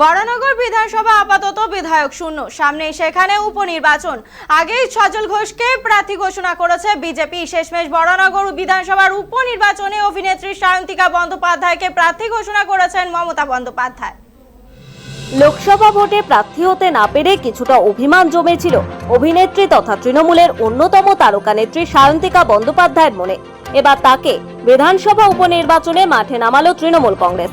বরানগর বিধানসভা আপাতত বিধায়ক শূন্য। সামনে সেখানে উপনির্বাচন। আগেই সজল ঘোষকে প্রার্থী ঘোষণা করেছে বিজেপি। শেষমেশ বরানগর বিধানসভার উপনির্বাচনে অভিনেত্রী সায়ন্তিকা বন্দ্যোপাধ্যায়কে প্রার্থী ঘোষণা করেছেন মমতা বন্দ্যোপাধ্যায়। লোকসভা ভোটে প্রার্থী হতে না পেরে কিছুটা অভিমান জমেছিল অভিনেত্রী তথা তৃণমূলের অন্যতম তারকা নেত্রী সায়ন্তিকা বন্দ্যোপাধ্যায়ের মনে। এবার তাকে বিধানসভা উপনির্বাচনে মাঠে নামালো তৃণমূল কংগ্রেস।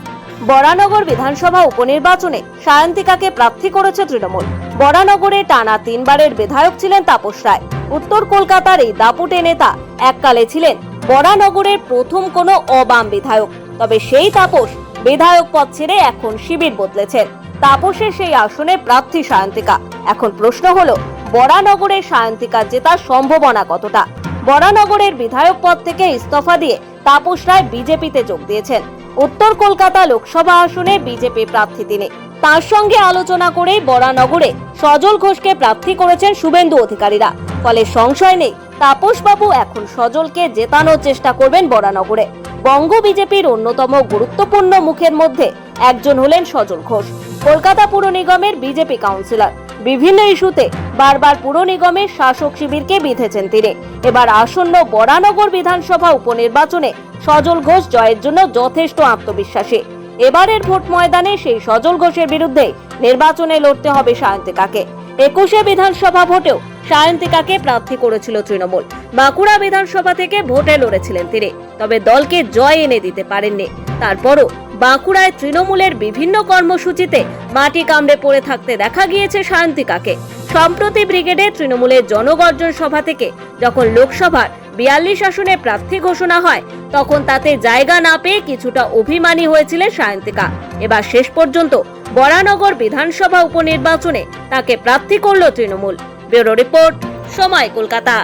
বরানগর বিধানসভা উপনির্বাচনে সায়ন্তিকাকে প্রার্থী করেছে তৃণমূল। বরানগরে টানা তিনবারের বিধায়ক ছিলেন তাপস রায়। উত্তর কলকাতার এই দাপুটে নেতা এককালে ছিলেন বরানগরের প্রথম কোনো অবাম বিধায়ক। তবে সেই তাপস বিধায়ক পদ ছেড়ে এখন শিবির বদলেছেন। তাপসের সেই আসনে প্রার্থী সায়ন্তিকা। এখন প্রশ্ন হলো, বরানগরে সায়ন্তিকা জেতার সম্ভাবনা কতটা? বরানগরের বিধায়ক পদ থেকে ইস্তফা দিয়ে তাপস রায় বিজেপিতে যোগ দিয়েছেন। উত্তর কলকাতা লোকসভা আসনে বিজেপি প্রার্থী তিনি। তার সঙ্গে আলোচনা করেই বরানগরে সজল ঘোষকে প্রার্থী করেছেন শুভেন্দু অধিকারীরা। ফলে সংশয় নেই তাপসবাবু এখন সজলকে জেতানোর চেষ্টা করবেন বরানগরে। বঙ্গ বিজেপির অন্যতম গুরুত্বপূর্ণ মুখের মধ্যে একজন হলেন সজল ঘোষ। কলকাতা পুর নিগমের বিজেপি কাউন্সিলর। বিভিন্ন ইস্যুতে বারবার পুর নিগমের শাসক শিবিরকে বিঁধেছেন তিনি। এবার আসন্ন বরানগর বিধানসভা উপনির্বাচনে সজল ঘোষ জয়ের জন্য যথেষ্ট আত্মবিশ্বাসী। এবারের ভোট ময়দানে সেই সজল ঘোষের বিরুদ্ধে নির্বাচনে লড়তে হবে সায়ন্তিকাকে। একুশে বিধানসভা ভোটেও সায়ন্তিকাকে প্রার্থী করেছিল তৃণমূল। বাঁকুড়া বিধানসভা থেকে ভোটে লড়েছিলেন তিনি। তবে দলকে জয় এনে দিতে পারেননি। তারপরও বাঁকুড়ায় তৃণমূলের বিভিন্ন কর্মসূচিতে মাটি কামড়ে পড়ে থাকতে দেখা গিয়েছে সায়ন্তিকাকে সম্প্রতি ব্রিগেডে তৃণমূলের জনগর্জন সভা থেকে যখন লোকসভার বিয়াল্লিশ আসনে প্রার্থী ঘোষণা হয়, তখন তাতে জায়গা না পেয়ে কিছুটা অভিমানী হয়েছিলেন সায়ন্তিকা এবার শেষ পর্যন্ত বরানগর বিধানসভা উপনির্বাচনে তাকে প্রার্থী করল তৃণমূল। ব্যুরো রিপোর্ট, সময় কলকাতা।